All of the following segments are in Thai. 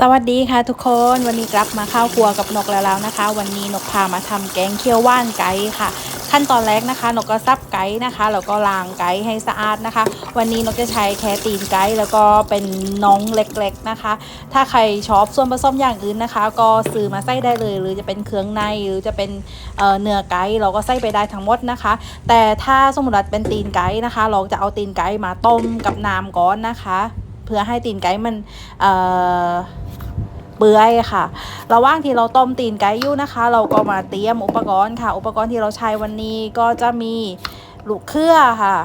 สวัสดีค่ะทุกคนวันนี้กลับมาเข้าวครัวกับนกแล้วแล้วนะคะ วันนี้นกพามาทำแกงเคี่ยวว่านไก่ค่ะ ขั้นตอนแรกนะคะ นกก็ซับไก่นะคะแล้วก็ล้างไก่ให้สะอาดนะคะ วันนี้นกจะใช้แค่ตีนไก่แล้วก็เป็นน้องเล็กๆนะคะ ถ้าใครชอบส่วนผสมอย่างอื่นนะคะ ก็ซื้อมาใส่ได้เลย หรือจะเป็นเครื่องในหรือจะเป็นเเนื้อไก่เราก็ใส่ไปได้ทั้งหมดนะคะ แต่ถ้าสมมติว่าเป็นตีนไก่นะคะ เราจะเอาตีนไก่มาต้มกับน้ำก่อนนะคะ เพื่อให้ตีนไก่มันเอ่อ เปื่อยค่ะระหว่างที่เราต้มตีนไก่อยู่นะคะ เราก็มาเตรียมอุปกรณ์ค่ะ อุปกรณ์ที่เราใช้วันนี้ก็จะมีลูกเครือค่ะ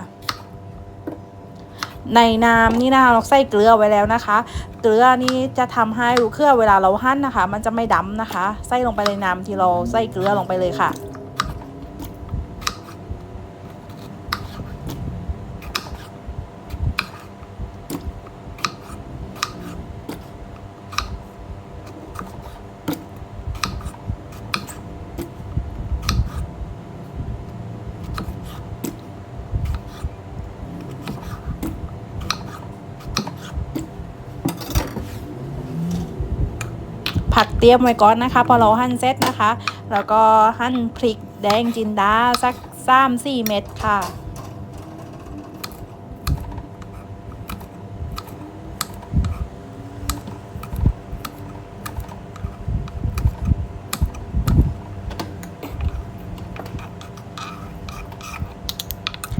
ในน้ำนี่นะคะเราใส่เกลือไว้แล้วนะคะ เกลือนี่จะทำให้ลูกเครือเวลาเราหั่นนะคะ มันจะไม่ดำนะคะ ใส่ลงไปในน้ำที่เราใส่เกลือลงไปเลยค่ะ เตรียมไว้ก่อนนะคะ พอเราหั่นเสร็จนะคะ แล้วก็หั่นพริกแดงจินดาสักสามสี่เม็ดค่ะ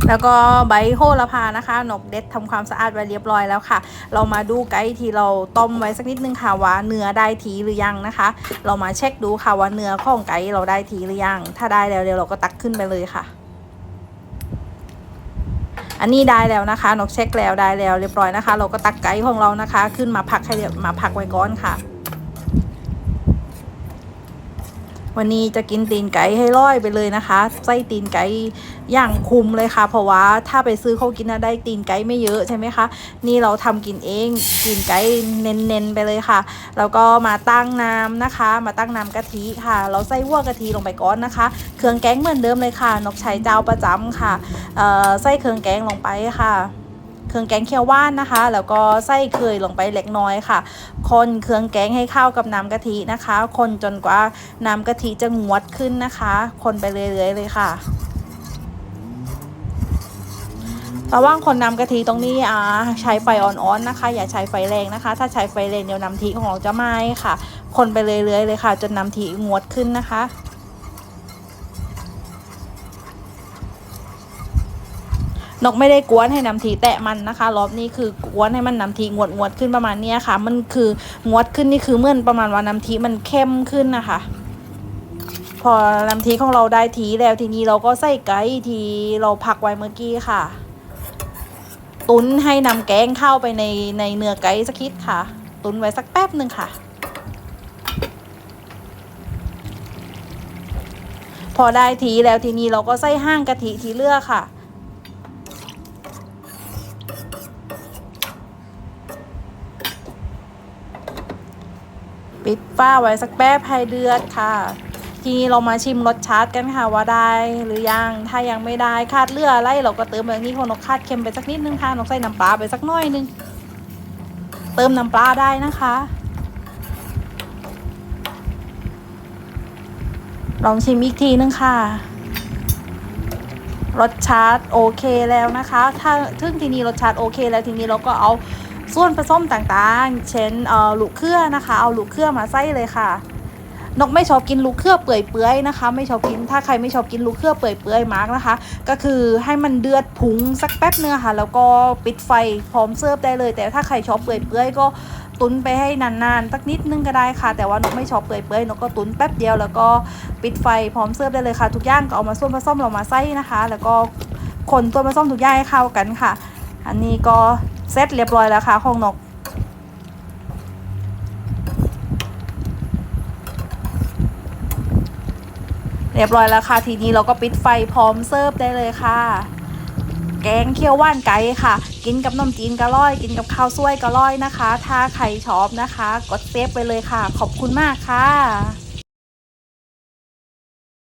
แล้วก็ใบโหระพานะคะ นกเด็ดทำความสะอาดไว้เรียบร้อยแล้วค่ะ เรามาดูไก่ที่เราต้มไว้สักนิดนึงค่ะว่าเนื้อได้ทีหรือยังนะคะ เรามาเช็คดูค่ะว่าเนื้อของไก่เราได้ทีหรือยัง ถ้าได้แล้วเดี๋ยวเราก็ตักขึ้นไปเลยค่ะ อันนี้ได้แล้วนะคะ นกเช็คแล้วได้แล้วเรียบร้อยนะคะ เราก็ตักไก่ของเรานะคะ ขึ้นมาพักให้มาพักไว้ก่อนค่ะ วันนี้จะกินตีนไก่ให้ร้อยไปเลยนะคะไส้ตีนไก่อย่างคุมเลยค่ะ เพราะว่าถ้าไปซื้อเขากินนะได้ตีนไก่ไม่เยอะใช่ไหมคะนี่เราทำกินเองตีนไก่เน้นๆไปเลยค่ะแล้วก็มาตั้งน้ำนะคะ มาตั้งน้ำกะทิค่ะ เราใส่หัวกะทิลงไปก่อนนะคะ เครื่องแกงเหมือนเดิมเลยค่ะ นกใช้เจ้าประจำค่ะเอ่อใส่เครื่องแกงลงไปค่ะ เครื่องแกงเขียวหว่านนะคะ แล้วก็ใส่เคยลงไปเล็กน้อยค่ะ คนเครื่องแกงให้เข้ากับน้ำกะทินะคะ คนจนกว่าน้ำกะทิจะงวดขึ้นนะคะ คนไปเรื่อยๆเลยค่ะระว่างคนน้ำกะทิตรงนี้อ่าใช้ไฟอ่อนๆนะคะ อย่าใช้ไฟแรงนะคะ ถ้าใช้ไฟแรงเดี๋ยวน้ำทิของเราจะไหม้ค่ะ คนไปเรื่อยๆเลยค่ะ จนน้ำทิงวดขึ้นนะคะ นกไม่ได้กวนให้น้ำทีแตะมันนะคะ รอบนี้คือกวนให้มันน้ำทีงวดงวดขึ้นประมาณนี้ค่ะ มันคืองวดขึ้นนี่คือเมื่อนประมาณว่าน้ำทีมันเข้มขึ้นนะคะ พอน้ำทีของเราได้ทีแล้วทีนี้เราก็ใส่ไก่ที่เราพักไว้เมื่อกี้ค่ะ ตุนให้นำแกงเข้าไปในในเนื้อไก่สักคิดค่ะ ตุนไว้สักแป๊บหนึ่งค่ะพอได้ทีแล้วทีนี้เราก็ใส่ห้างกะทิทีเลือกค่ะ ปิดฝ้าไว้สักแป๊บให้เดือดค่ะ ทีนี้เรามาชิมรสชาติกันค่ะว่าได้หรือยัง ถ้ายังไม่ได้คาดเลืออะไรเราก็เติมแบบนี้ของนกคาดเค็มไปสักนิดนึงค่ะนกใส่น้ำปลาไปสักน้อยนึง เติมน้ำปลาได้นะคะลองชิมอีกทีนึงค่ะ รสชาติโอเคแล้วนะคะ ถ้าทึ่งทีนี้รสชาติโอเคแล้วทีนี้เราก็เอา ส่วนผสมต่างๆ เช่นเอ่อลูกเครือนะคะ เอาลูกเครือมาใส่เลยค่ะ นกไม่ชอบกินลูกเครือเปื่อยๆนะคะ ไม่ชอบกิน ถ้าใครไม่ชอบกินลูกเครือเปื่อยๆมากนะคะ ก็คือให้มันเดือดผุงสักแป๊บเนื้อค่ะ แล้วก็ปิดไฟพร้อมเสิร์ฟได้เลย แต่ถ้าใครชอบเปื่อยๆก็ตุนไปให้นานๆสักนิดนึงก็ได้ค่ะ แต่ว่านกไม่ชอบเปื่อยๆนกก็ตุนแป๊บเดียวแล้วก็ปิดไฟพร้อมเสิร์ฟได้เลยค่ะ ทุกอย่างก็เอามาส่วนผสมเรามาใส่นะคะ แล้วก็คนส่วผสมทุกอย่างให้เข้ากันค่ะ อันนี้ก็ เสร็จเรียบร้อยแล้วค่ะของนก เรียบร้อยแล้วค่ะ ทีนี้เราก็ปิดไฟพร้อมเสิร์ฟได้เลยค่ะ แกงเขียวว่านไก่ค่ะ กินกับนมจีนกะล่อย กินกับข้าวสวยกะล่อยนะคะ ถ้าใครชอบนะคะ กดเซฟไปเลยค่ะ ขอบคุณมากค่ะ